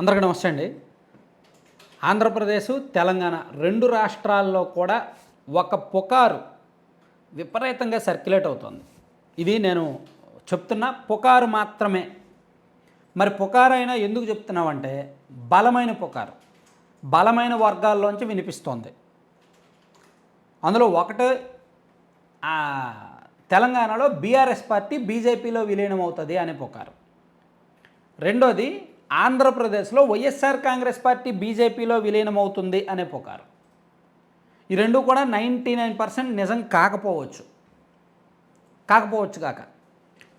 అందరికీ నమస్తే అండి. ఆంధ్రప్రదేశ్ తెలంగాణ రెండు రాష్ట్రాల్లో కూడా ఒక పుకారు విపరీతంగా సర్క్యులేట్ అవుతుంది. ఇది నేను చెప్తున్న పుకారు మాత్రమే. మరి పుకారు అయినా ఎందుకు చెప్తున్నామంటే బలమైన పుకారు బలమైన వర్గాల్లోంచి వినిపిస్తోంది. అందులో ఒకటి తెలంగాణలో బీఆర్ఎస్ పార్టీ బీజేపీలో విలీనం అవుతుంది అనే పుకారు. రెండోది ఆంధ్రప్రదేశ్లో వైఎస్ఆర్ కాంగ్రెస్ పార్టీ బీజేపీలో విలీనం అవుతుంది అనే పుకారు. ఈ రెండు కూడా నైంటీ నైన్ పర్సెంట్ నిజం కాకపోవచ్చు. కాకపోవచ్చు కాక.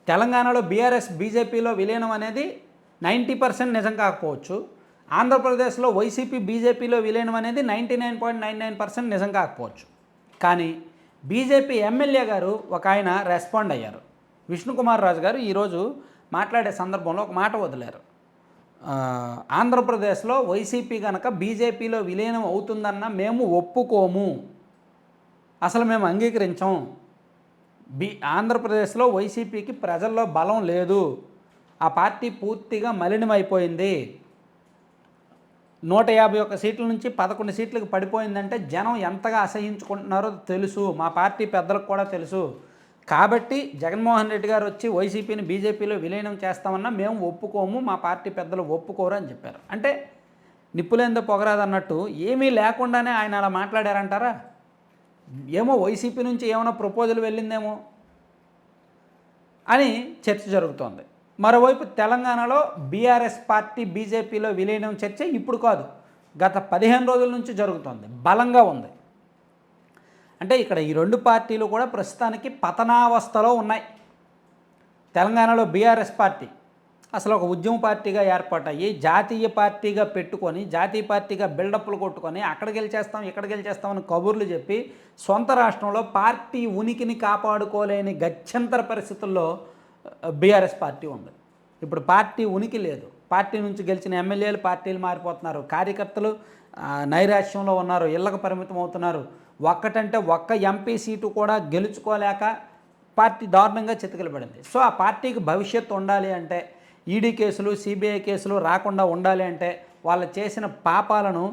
తెలంగాణలో బీఆర్ఎస్ బీజేపీలో విలీనం అనేది నైంటీ పర్సెంట్ నిజం కాకపోవచ్చు. ఆంధ్రప్రదేశ్లో వైసీపీ బీజేపీలో విలీనం అనేది ninety nine point nine nine percent నిజం కాకపోవచ్చు. కానీ బీజేపీ ఎమ్మెల్యే గారు ఒక ఆయన రెస్పాండ్ అయ్యారు. విష్ణుకుమార్ రాజు గారు ఈరోజు మాట్లాడే సందర్భంలో ఒక మాట వదిలేరు. ఆంధ్రప్రదేశ్లో వైసీపీ కనుక బీజేపీలో విలీనం అవుతుందన్న మేము ఒప్పుకోము. అసలు మేము అంగీకరించాం. బి ఆంధ్రప్రదేశ్లో వైసీపీకి ప్రజల్లో బలం లేదు. ఆ పార్టీ పూర్తిగా మలినమైపోయింది. నూట యాభై ఒక్క సీట్ల నుంచి పదకొండు సీట్లకు పడిపోయిందంటే జనం ఎంతగా అసహించుకుంటున్నారో తెలుసు. మా పార్టీ పెద్దలకు కూడా తెలుసు. కాబట్టి జగన్మోహన్ రెడ్డి గారు వచ్చి వైసీపీని బీజేపీలో విలీనం చేస్తామన్నా మేము ఒప్పుకోము మా పార్టీ పెద్దలు ఒప్పుకోరు అని చెప్పారు. అంటే నిప్పులేందో పొగరాదు అన్నట్టు ఏమీ లేకుండానే ఆయన అలా మాట్లాడారంటారా? ఏమో వైసీపీ నుంచి ఏమైనా ప్రపోజల్ వెళ్ళిందేమో అని చర్చ జరుగుతోంది. మరోవైపు తెలంగాణలో బీఆర్ఎస్ పార్టీ బీజేపీలో విలీనం చర్చ ఇప్పుడు కాదు. గత పదిహేను రోజుల నుంచి జరుగుతోంది. బలంగా ఉంది. అంటే ఇక్కడ ఈ రెండు పార్టీలు కూడా ప్రస్తుతానికి పతనావస్థలో ఉన్నాయి. తెలంగాణలో బీఆర్ఎస్ పార్టీ అసలు ఒక ఉద్యమ పార్టీగా ఏర్పాటయ్యి జాతీయ పార్టీగా పెట్టుకొని జాతీయ పార్టీగా బిల్డప్లు కొట్టుకొని అక్కడ గెలిచేస్తాం ఇక్కడ గెలిచేస్తామని కబుర్లు చెప్పి సొంత రాష్ట్రంలో పార్టీ ఉనికిని కాపాడుకోలేని గత్యంతర పరిస్థితుల్లో బీఆర్ఎస్ పార్టీ ఉంది. ఇప్పుడు పార్టీ ఉనికి లేదు. పార్టీ నుంచి గెలిచిన ఎమ్మెల్యేలు పార్టీలు మారిపోతున్నారు. కార్యకర్తలు నైరాశ్యంలో ఉన్నారు ఇళ్ళకు పరిమితం అవుతున్నారు ఒక్కటంటే ఒక్క ఎంపీ సీటు కూడా గెలుచుకోలేక పార్టీ దారుణంగా చితకలబడింది. సో ఆ పార్టీకి భవిష్యత్తు ఉండాలి అంటే ఈడీ కేసులు సిబిఐ కేసులు రాకుండా ఉండాలి అంటే వాళ్ళు చేసిన పాపాలను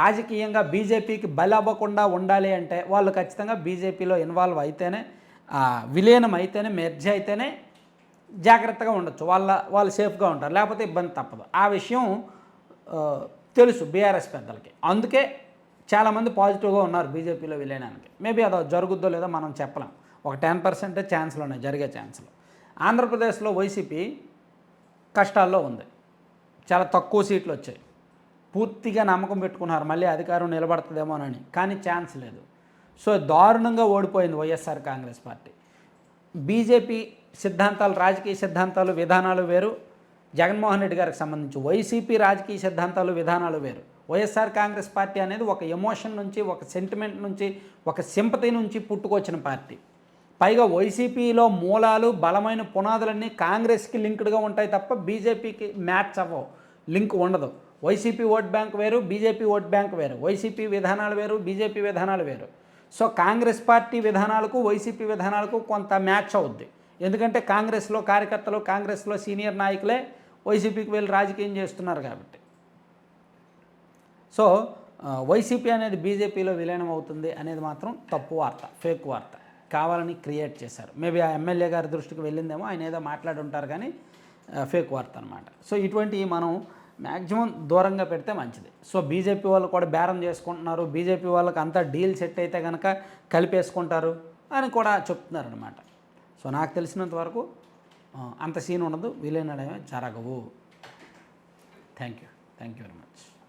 రాజకీయంగా బీజేపీకి బలవ్వకుండా ఉండాలి అంటే వాళ్ళు ఖచ్చితంగా బీజేపీలో ఇన్వాల్వ్ అయితేనే విలీనం అయితేనే మెర్జ్ అయితేనే జాగ్రత్తగా ఉండొచ్చు. వాళ్ళ వాళ్ళు సేఫ్గా ఉంటారు. లేకపోతే ఇబ్బంది తప్పదు. ఆ విషయం తెలుసు బీఆర్ఎస్ పెద్దలకి. అందుకే చాలామంది పాజిటివ్గా ఉన్నారు బీజేపీలో విలీనానికి మేబీ అదో జరుగుద్దో లేదో మనం చెప్పలేం. ఒక టెన్ పర్సెంటే ఛాన్స్లు ఉన్నాయి జరిగే ఛాన్స్లు ఆంధ్రప్రదేశ్లో వైసీపీ కష్టాల్లో ఉంది. చాలా తక్కువ సీట్లు వచ్చాయి. పూర్తిగా నమ్మకం పెట్టుకున్నారు. మళ్ళీ అధికారం నిలబడుతుందేమోనని కానీ ఛాన్స్ లేదు. సో దారుణంగా ఓడిపోయింది వైఎస్ఆర్ కాంగ్రెస్ పార్టీ. బీజేపీ సిద్ధాంతాలు రాజకీయ సిద్ధాంతాలు విధానాలు వేరు. జగన్మోహన్ రెడ్డి గారికి సంబంధించి వైసీపీ రాజకీయ సిద్ధాంతాలు విధానాలు వేరు. వైఎస్ఆర్ కాంగ్రెస్ పార్టీ అనేది ఒక ఎమోషన్ నుంచి ఒక సెంటిమెంట్ నుంచి ఒక సింపతి నుంచి పుట్టుకొచ్చిన పార్టీ. పైగా వైసీపీలో మూలాలు బలమైన పునాదులన్నీ కాంగ్రెస్కి లింక్డ్గా ఉంటాయి తప్ప బీజేపీకి మ్యాచ్ అవ్వవు. లింక్ ఉండదు. వైసీపీ ఓట్ బ్యాంక్ వేరు బీజేపీ ఓట్ బ్యాంక్ వేరు. వైసీపీ విధానాలు వేరు బీజేపీ విధానాలు వేరు. సో కాంగ్రెస్ పార్టీ విధానాలకు వైసీపీ విధానాలకు కొంత మ్యాచ్ అవుద్ది. ఎందుకంటే కాంగ్రెస్లో కార్యకర్తలు కాంగ్రెస్లో సీనియర్ నాయకులే వైసీపీకి వెళ్ళి రాజకీయం చేస్తున్నారు కాబట్టి. సో వైసీపీ అనేది బీజేపీలో విలీనం అవుతుంది అనేది మాత్రం తప్పు వార్త ఫేక్ వార్త. కావాలని క్రియేట్ చేశారు. మేబీ ఆ ఎమ్మెల్యే గారి దృష్టికి వెళ్ళిందేమో ఆయన ఏదో మాట్లాడి ఉంటారు కానీ ఫేక్ వార్త అనమాట సో ఇటువంటివి మనం మ్యాక్సిమం దూరంగా పెడితే మంచిది. సో బీజేపీ వాళ్ళు కూడా బేరం చేసుకుంటున్నారు. బీజేపీ వాళ్ళకి అంతా డీల్ సెట్ అయితే కనుక కలిపేసుకుంటారు అని కూడా చెప్తున్నారు అనమాట సో నాకు తెలిసినంత వరకు అంత సీన్ ఉండదు. విలీనడమే జరగవు. Thank you thank you very much